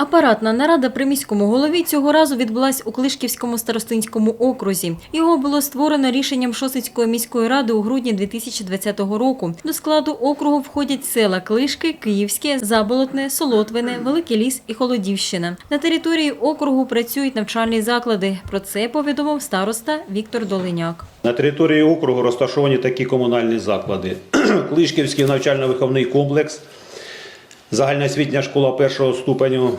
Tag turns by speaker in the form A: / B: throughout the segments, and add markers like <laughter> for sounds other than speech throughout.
A: Апаратна нарада при міському голові цього разу відбулась у Клишківському старостинському окрузі. Його було створено рішенням Шосицької міської ради у грудні 2020 року. До складу округу входять села Клишки, Київське, Заболотне, Солотвине, Великий Ліс і Холодівщина. На території округу працюють навчальні заклади. Про це повідомив староста Віктор Долиняк.
B: На території округу розташовані такі комунальні заклади: <clears throat> Клишківський навчально-виховний комплекс, загальноосвітня школа першого ступеню,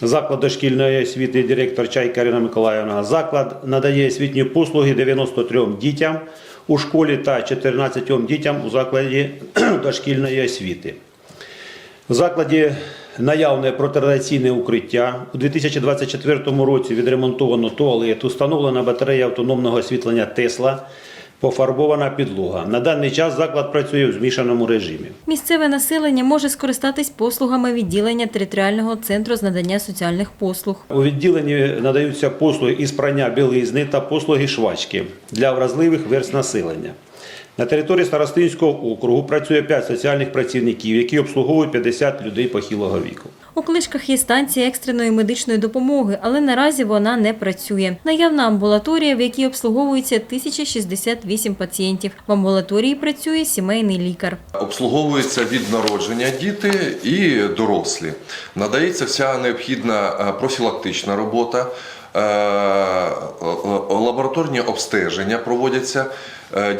B: заклад дошкільної освіти, директор Чайка Ірина Миколаївна. Заклад надає освітні послуги 93 дітям у школі та 14 дітям у закладі <clears throat> дошкільної освіти. В закладі наявне протирадіаційне укриття. У 2024 році відремонтовано туалет, установлена батарея автономного освітлення Тесла, пофарбована підлога. На даний час заклад працює в змішаному режимі.
A: Місцеве населення може скористатись послугами відділення територіального центру з надання соціальних послуг.
B: У відділенні надаються послуги із прання білизни та послуги швачки для вразливих верст населення. На території Старостинського округу працює 5 соціальних працівників, які обслуговують 50 людей похилого віку.
A: У Клишках є станція екстреної медичної допомоги, але наразі вона не працює. Наявна амбулаторія, в якій обслуговується 1068 пацієнтів. В амбулаторії працює сімейний лікар.
C: Обслуговуються від народження діти і дорослі. Надається вся необхідна е, профілактична робота, е, е, лабораторні обстеження проводяться,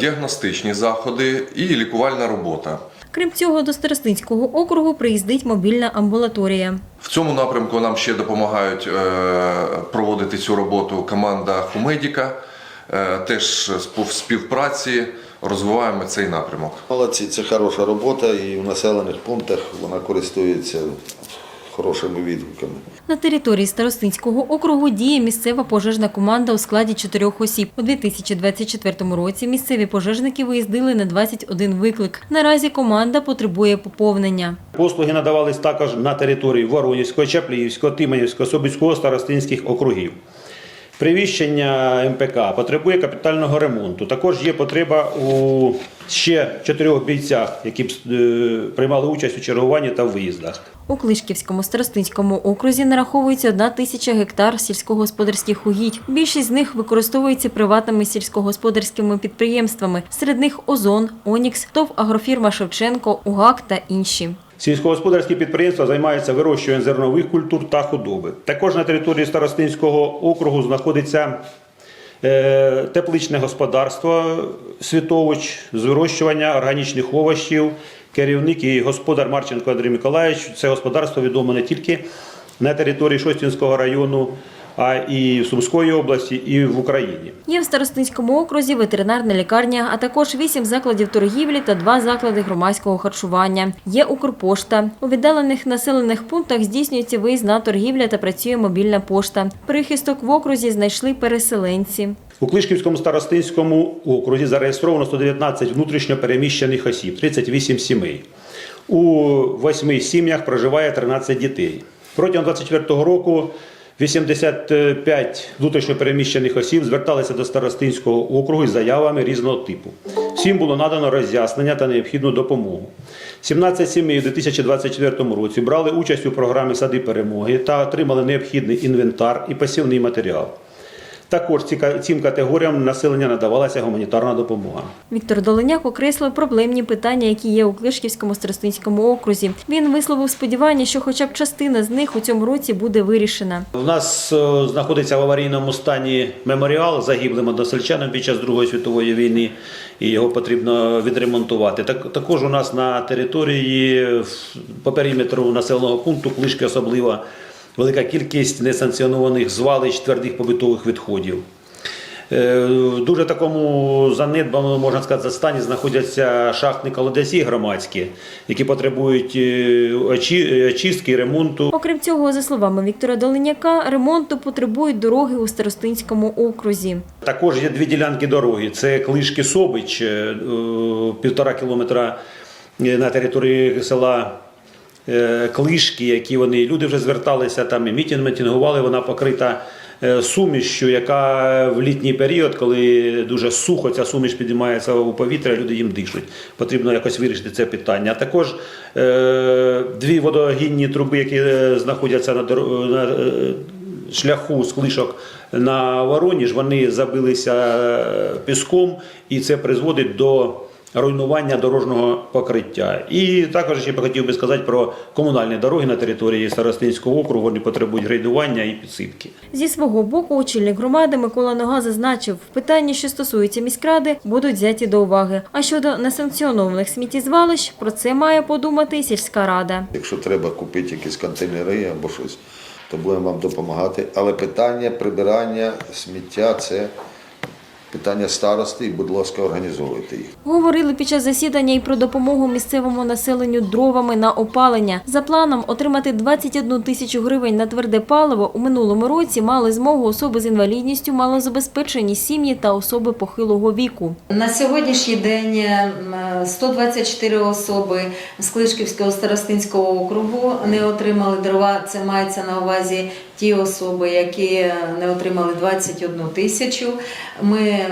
C: діагностичні заходи і лікувальна робота.
A: Крім цього, до Старостинського округу приїздить мобільна амбулаторія.
C: В цьому напрямку нам ще допомагають е, проводити цю роботу команда Хумедіка. Е, Теж в співпраці розвиваємо цей напрямок.
D: Молодці, це хороша робота і в населених пунктах вона користується хорошими відгуками.
A: На території Старостинського округу діє місцева пожежна команда у складі чотирьох осіб. У 2024 році місцеві пожежники виїздили на 21 виклик. Наразі команда потребує поповнення.
B: Послуги надавались також на території Воронівського, Чапліївського, Тиманівського, Собицького, Старостинських округів. Привіщення МПК потребує капітального ремонту. Також є потреба у ще чотирьох бійцях, які б е, приймали участь у чергуванні та виїздах.
A: У Клишківському старостинському окрузі нараховується одна тисяча гектар сільськогосподарських угідь. Більшість з них використовується приватними сільськогосподарськими підприємствами. Серед них Озон, Онікс, ТОВ агрофірма Шевченко, УГАК та інші.
B: Сільськогосподарські підприємства займаються вирощуванням зернових культур та худоби. Також на території Старостинського округу знаходиться е, тепличне господарство Світович з вирощування органічних овочів. Керівник і господар Марченко Андрій Миколаївич. Це господарство відомо не тільки на території Шостінського району, а і в Сумської області, і в Україні.
A: Є в Старостинському окрузі ветеринарна лікарня, а також вісім закладів торгівлі та два заклади громадського харчування. Є Укрпошта. У віддалених населених пунктах здійснюється виїзна торгівля та працює мобільна пошта. Прихисток в окрузі знайшли переселенці.
B: У Клишківському старостинському окрузі зареєстровано 119 внутрішньо переміщених осіб, 38 сімей. У восьми сім'ях проживає 13 дітей. Протягом 2024 року 85 внутрішньопереміщених осіб зверталися до старостинського округу із заявами різного типу. Всім було надано роз'яснення та необхідну допомогу. 17 сімей у 2024 році брали участь у програмі Сади перемоги та отримали необхідний інвентар і посівний матеріал. Також цим категоріям населення надавалася гуманітарна допомога.
A: Віктор Долиняк окреслив проблемні питання, які є у Клишківському старостинському окрузі. Він висловив сподівання, що хоча б частина з них у цьому році буде вирішена.
B: У нас е, знаходиться в аварійному стані меморіал загиблим односельчанам під час Другої світової війни, і його потрібно відремонтувати. Так, також у нас на території по периметру населеного пункту Клишки особливо велика кількість несанкціонованих звалищ твердих побутових відходів. Е, В дуже такому занедбаному, можна сказати, стані знаходяться шахтні колодязі громадські, які потребують е, очі- очистки, і ремонту.
A: Окрім цього, за словами Віктора Долиняка, ремонту потребують дороги у старостинському окрузі.
B: Також є дві ділянки дороги. Це Клишки Собич, е, е, півтора кілометра е, на території села е, Клишки, які вони люди вже зверталися там і мітінг мітингували. Вона покрита е, сумішчю, яка в літній період, коли дуже сухо, ця суміш підіймається у повітря, люди їм дишуть. Потрібно якось вирішити це питання. А також е, дві водогінні труби, які е, знаходяться на, на е, шляху з клишок на Вороніж, вони забилися е, піском, і це призводить до руйнування дорожнього покриття. І також ще б хотів би сказати про комунальні дороги на території Старостинського округу. Вони потребують грейдування і підсипки.
A: Зі свого боку, очільник громади Микола Нога зазначив, питання, що стосуються міськради, будуть взяті до уваги. А щодо несанкціонованих сміттєзвалищ, про це має подумати сільська рада.
D: Якщо треба купити якісь контейнери або щось, то будемо вам допомагати. Але питання прибирання сміття це питання старости, і, будь ласка, організовуйте їх.
A: Говорили під час засідання і про допомогу місцевому населенню дровами на опалення. За планом отримати 21 тисячу гривень на тверде паливо у минулому році мали змогу особи з інвалідністю, малозабезпечені сім'ї та особи похилого віку.
E: На сьогоднішній день м, 124 особи з Клишківського старостинського округу не отримали дрова. Це мається на увазі ті особи, які не отримали 21 тисячу. Ми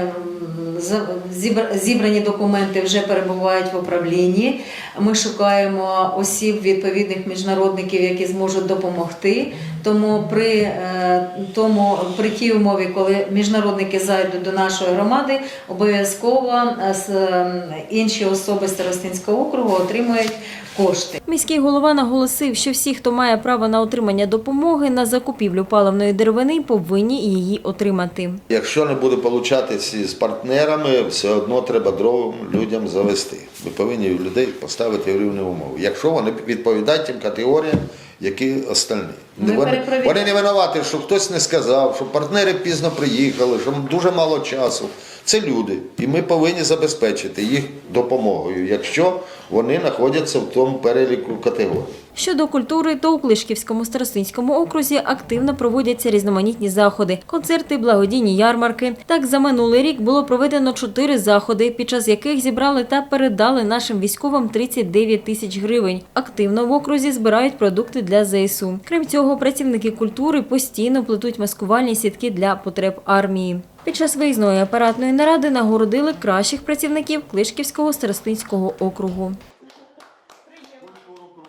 E: зібрані документи вже перебувають в управлінні. Ми шукаємо осіб відповідних міжнародників, які зможуть допомогти. Тому при е, тому при тій умові, коли міжнародники зайдуть до нашої громади, обов'язково е, з, е, інші особи Старостинського округу отримують кошти.
A: Міський голова наголосив, що всі, хто має право на отримання допомоги на закупівлю паливної деревини, повинні її отримати.
D: Якщо не буде получатися з партнерами, все одно треба дров людям завести. Ви повинні людей поставити в рівні умови. Якщо вони відповідають тим категоріям, які остальні. Вони, вони не винуваті, що хтось не сказав, що партнери пізно приїхали, що дуже мало часу. Це люди, і ми повинні забезпечити їх допомогою, якщо вони знаходяться в тому переліку категорій.
A: Щодо культури, то у Клишківському старостинському окрузі активно проводяться різноманітні заходи, концерти, благодійні ярмарки. Так, за минулий рік було проведено чотири заходи, під час яких зібрали та передали нашим військовим 39 тисяч гривень. Активно в окрузі збирають продукти для ЗСУ. Крім цього, працівники культури постійно плетуть маскувальні сітки для потреб армії. Під час виїзної апаратної наради нагородили кращих працівників Клишківського старостинського округу.